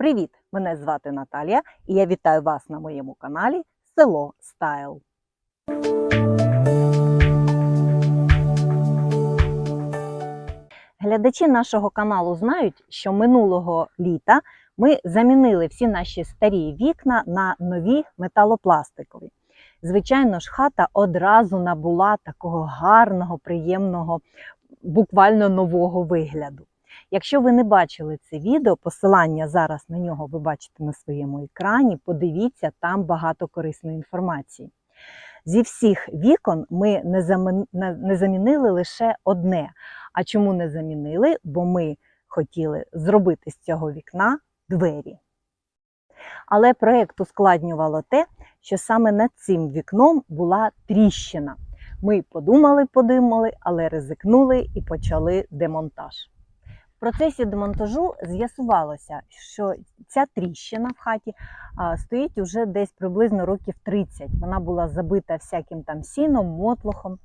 Привіт! Мене звати Наталія і я вітаю вас на моєму каналі Село Стайл. Глядачі нашого каналу знають, що минулого літа ми замінили всі наші старі вікна на нові металопластикові. Звичайно ж, хата одразу набула такого гарного, приємного, буквально нового вигляду. Якщо ви не бачили це відео, посилання зараз на нього ви бачите на своєму екрані. Подивіться, там багато корисної інформації. Зі всіх вікон ми не замін- не- не замінили лише одне. А чому не замінили? Бо ми хотіли зробити з цього вікна двері. Але проєкт ускладнювало те, що саме над цим вікном була тріщина. Ми подумали, подумали, але ризикнули і почали демонтаж. В процесі демонтажу з'ясувалося, що ця тріщина в хаті стоїть уже десь приблизно років 30. Вона була забита всяким там сіном, мотлохом.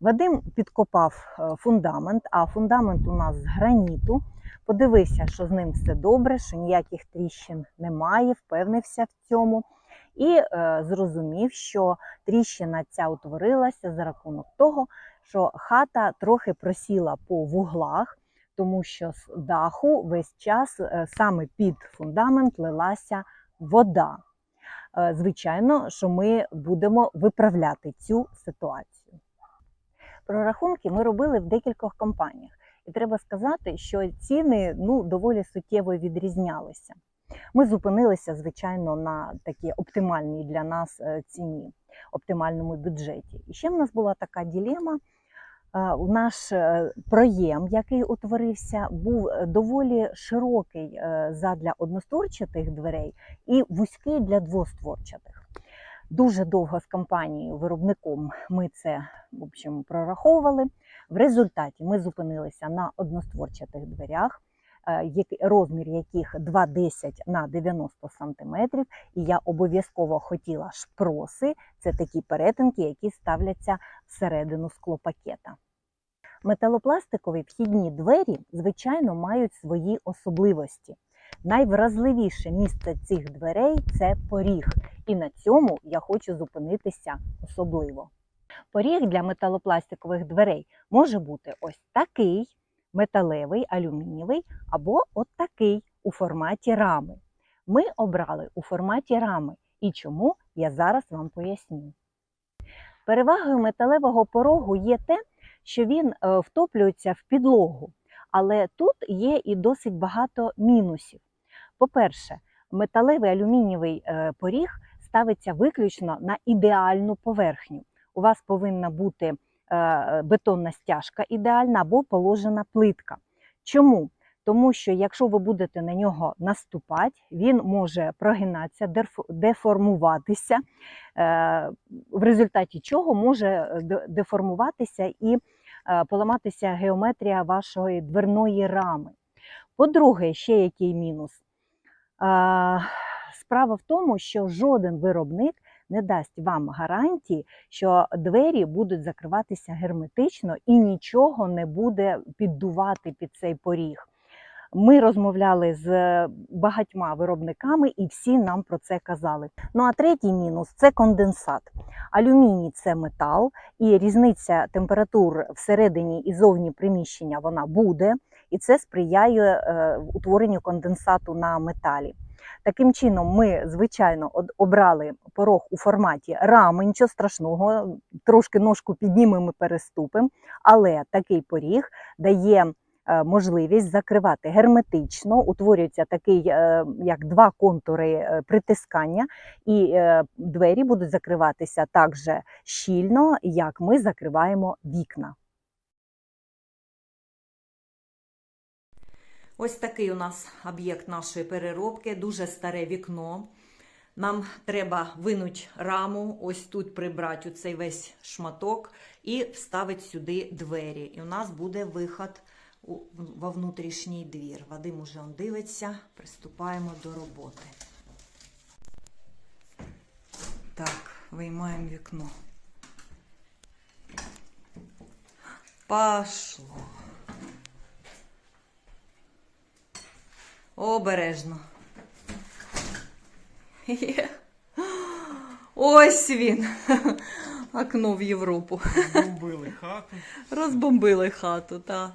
Вадим підкопав е, фундамент, а фундамент у нас з граніту. Подивився, що з ним все добре, що ніяких тріщин немає, впевнився в цьому. І е, зрозумів, що тріщина ця утворилася за рахунок того, що хата трохи просіла по вуглах, тому що з даху весь час е, саме під фундамент лилася вода. Е, Звичайно, що ми будемо виправляти цю ситуацію. Прорахунки ми робили в декількох компаніях, і треба сказати, що ціни ну, доволі суттєво відрізнялися. Ми зупинилися, звичайно, на такій оптимальній для нас е, ціні, оптимальному бюджеті. І ще в нас була така ділема. Е, Наш е, проєм, який утворився, був е, доволі широкий задля одностворчатих дверей і вузький для двостворчатих. Дуже довго з компанією виробником ми це в общем, прораховували. В результаті ми зупинилися на одностворчатих дверях, розмір яких 2,10 на 90 см. І я обов'язково хотіла шпроси. Це такі перетинки, які ставляться всередину склопакета. Металопластикові вхідні двері, звичайно, мають свої особливості. Найвразливіше місце цих дверей це поріг, і на цьому я хочу зупинитися особливо. Поріг для металопластикових дверей може бути ось такий металевий, алюмінієвий, або от такий у форматі рами. Ми обрали у форматі рами, і чому я зараз вам поясню. Перевагою металевого порогу є те, що він е, втоплюється в підлогу, але тут є і досить багато мінусів. По-перше, металевий алюмінієвий е, поріг ставиться виключно на ідеальну поверхню. У вас повинна бути е, бетонна стяжка ідеальна або положена плитка. Чому? Тому що якщо ви будете на нього наступати, він може прогинатися, деформуватися, в результаті чого може деформуватися і поламатися геометрія вашої дверної рами. По-друге, ще який мінус? Е, Справа в тому, що жоден виробник не дасть вам гарантії, що двері будуть закриватися герметично і нічого не буде піддувати під цей поріг. Ми розмовляли з багатьма виробниками, і всі нам про це казали. Ну а третій мінус це конденсат. Алюміній це метал, і різниця температур всередині і зовні приміщення вона буде, і це сприяє е, утворенню конденсату на металі. Таким чином, ми, звичайно, обрали порог у форматі рами, нічого страшного, трошки ножку піднімемо і переступимо, але такий поріг дає можливість закривати герметично, утворюється такий, е, як два контури е, притискання, і е, двері будуть закриватися так же щільно, як ми закриваємо вікна. Ось такий у нас об'єкт нашої переробки, дуже старе вікно. Нам треба винути раму, ось тут прибрати цей весь шматок і вставити сюди двері. І у нас буде виход во внутрішній двір. Вадим уже он дивиться, приступаємо до роботи. Так, виймаємо вікно. Пошло. Обережно. Є. Ось він. Окно в Європу. Бомбили хату. Розбомбили хату, так.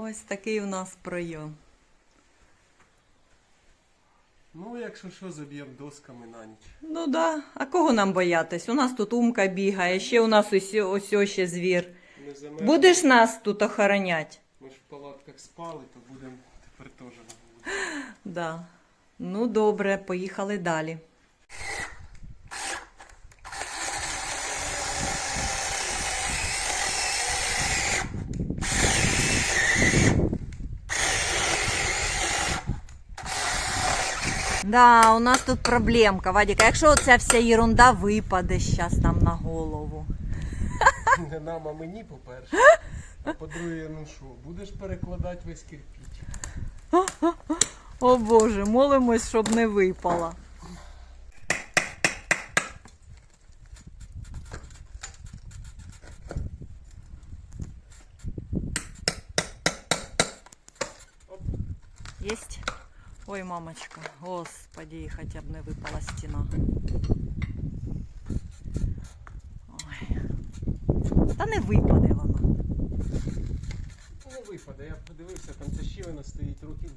Ось такий у нас прийом. Ну, якщо що, заб'ємо досками на ніч. Ну да. А кого нам боятись? У нас тут умка бігає, ще у нас ось, ось ще звір. Ми замерзли. Будеш нас тут охоронять? Ми ж в палатках спали, то будемо тепер теж. Да. Ну, добре, поїхали далі. Да, у нас тут проблемка, Вадіка. Якщо оця вся ерунда випаде зараз там на голову. Не нам, а мені, по-перше. А по-друге, ну що, будеш перекладати весь кирпіч. О Боже, молимось, щоб не випала. Ой, мамочка, господи, хотя бы не выпала стена. Ой. Та не випаде вона. Ну, не випаде, я подивився, там ця щілина стоїть років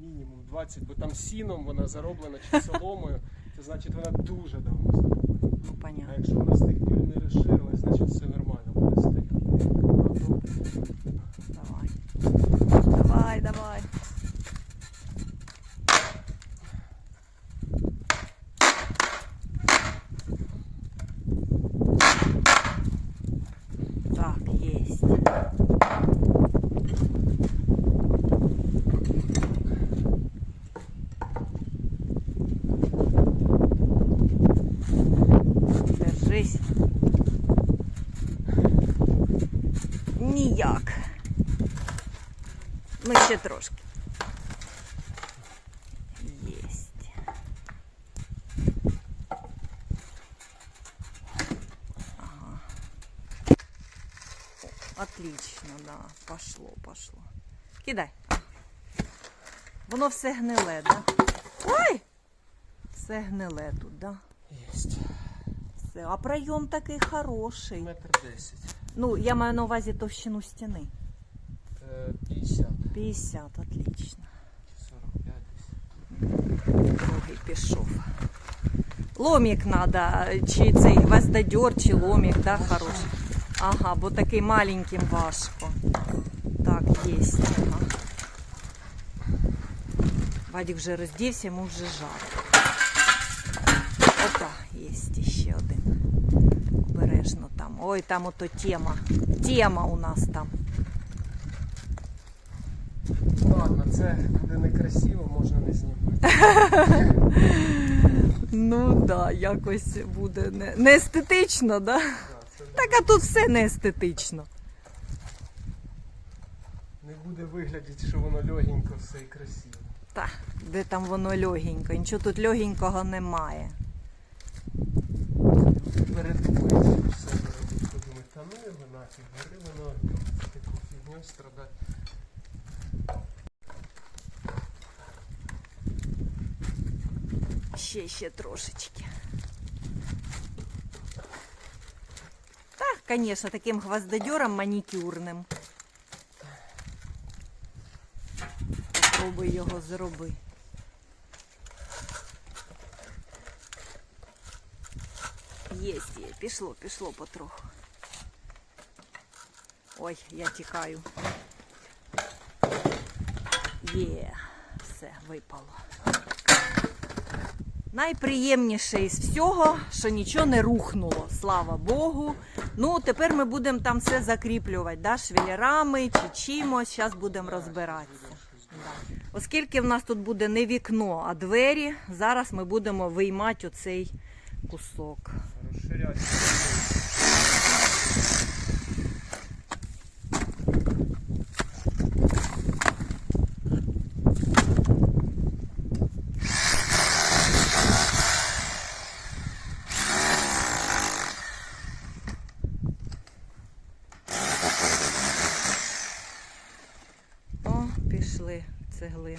мінімум 20, бо там сіном вона зароблена чи соломою. Це значить вона дуже давно зароблена. Ну, понятно. А якщо вона з тих пір не розширилась, значить все нормально буде стояти. Ну, добре. Давай. Давай, давай. Так, есть. Держись. Ніяк. Ну, ще трошки. Єсть. Ага. О, Отлично, да. Пошло, пошло. Кидай. Воно все гниле, да? Ой! Все гниле тут, да? Єсть. Все. А прийом такий хороший. Метр десять. Ну, я маю на увазі товщину стіни. Е, 50. 50, отлично. 45 десь. Другий пішов. Ломік надо, чи цей гвоздодер, чи ломік, да, хороший. Ага, бо такий маленьким важко. Так, єсть. Ага. Вадик вже роздівся, йому вже жарко. Опа, єсть ще один. Обережно там. Ой, там ото тема. Тема у нас там. Ладно, це буде некрасиво, можна не знімати. Ну да, якось буде не, не естетично, да? Так а тут все не естетично. не буде виглядати, що воно легенько все і красиво. Та, де там воно легенько? Нічого тут легенького немає. Передумається все. Подумати, та ну його нафіг, бери воно таку фігню страдати. Ще, ще трошечки. Так, звісно, таким гвоздодером манікюрним. Попробуй його зроби. Єсть, є, пішло, пішло потроху. Ой, я тікаю. Є, все, випало. Найприємніше із всього, що нічого не рухнуло, слава Богу. Ну, тепер ми будемо там все закріплювати, да, швелерами чи чимось. Зараз будемо розбиратися. Оскільки в нас тут буде не вікно, а двері, зараз ми будемо виймати оцей кусок. Розширяти. пішли цеглини.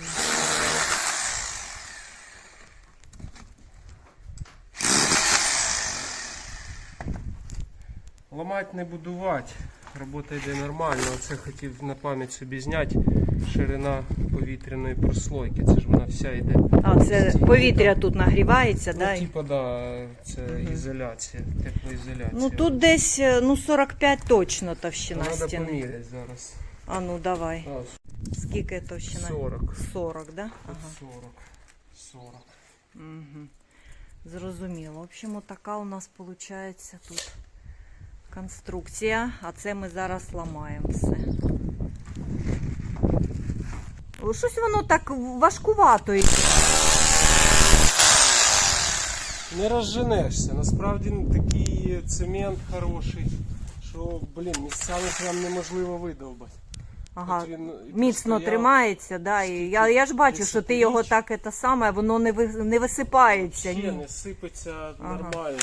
Ламати не будувати, робота йде нормально, оце хотів на пам'ять собі зняти ширина повітряної прослойки. Це ж вона вся йде. А, це Стійка. повітря тут нагрівається, Ну, да? і- типа, да, це ізоляція, теплоізоляція. Ну тут десь е, ну 45 точно товщина Треба стіни. поміряти зараз. А ну давай. Скільки товщина? 40. 40, да? Ага. 40. 40. Угу. Зрозуміло. В общем, така у нас виходить тут конструкція, а це ми зараз ламаємо все. Щось воно так важкувато йде. Не розженешся. Насправді ну, такий цемент хороший, що, блін, місцями прям неможливо видовбати. Ага. От він і Міцно простояв. тримається, да, і я, я ж бачу, що ти його Десятиріч. так це саме, воно не, ви, не висипається. Ще Ні. не сипеться Ага. нормально.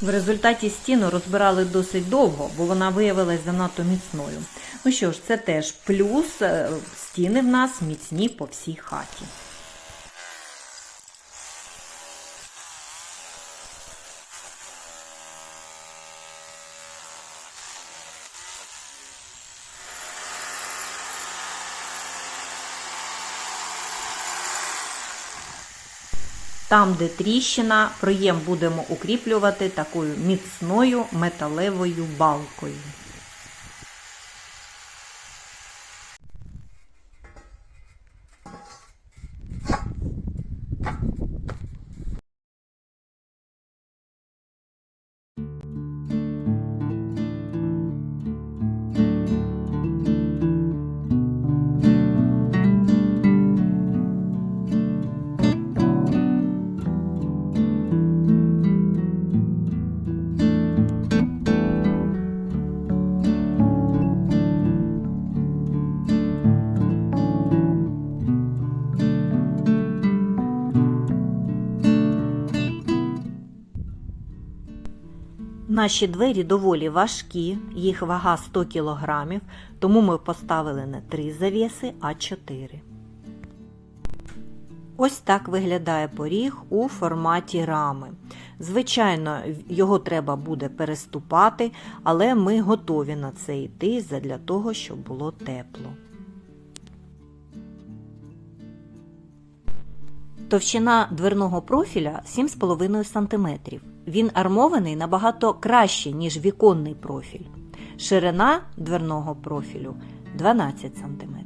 В результаті стіну розбирали досить довго, бо вона виявилась занадто міцною. Ну що ж, це теж плюс. е, Стіни в нас міцні по всій хаті. Там, де тріщина, проєм будемо укріплювати такою міцною металевою балкою. Наші двері доволі важкі, їх вага 100 кг, тому ми поставили не 3 завіси, а 4. Ось так виглядає поріг у форматі рами. Звичайно, його треба буде переступати, але ми готові на це йти задля того, щоб було тепло. Товщина дверного профіля 7,5 см. Він армований набагато краще, ніж віконний профіль. Ширина дверного профілю 12 см.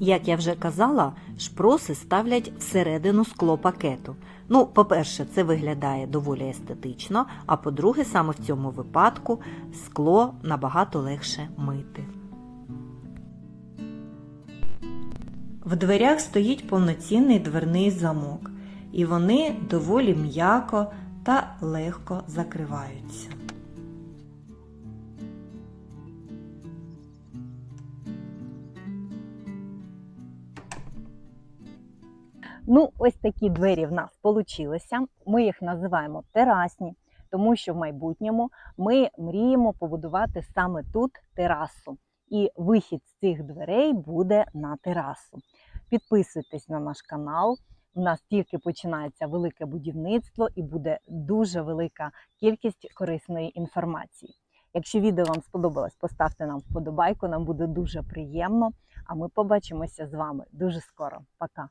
Як я вже казала, шпроси ставлять всередину склопакету. Ну, по-перше, це виглядає доволі естетично, а по-друге, саме в цьому випадку скло набагато легше мити. В дверях стоїть повноцінний дверний замок, і вони доволі м'яко та легко закриваються. Ну, ось такі двері в нас получилися. Ми їх називаємо терасні, тому що в майбутньому ми мріємо побудувати саме тут терасу. І вихід з цих дверей буде на терасу. Підписуйтесь на наш канал. У нас тільки починається велике будівництво і буде дуже велика кількість корисної інформації. Якщо відео вам сподобалось, поставте нам вподобайку, нам буде дуже приємно. А ми побачимося з вами дуже скоро. Пока!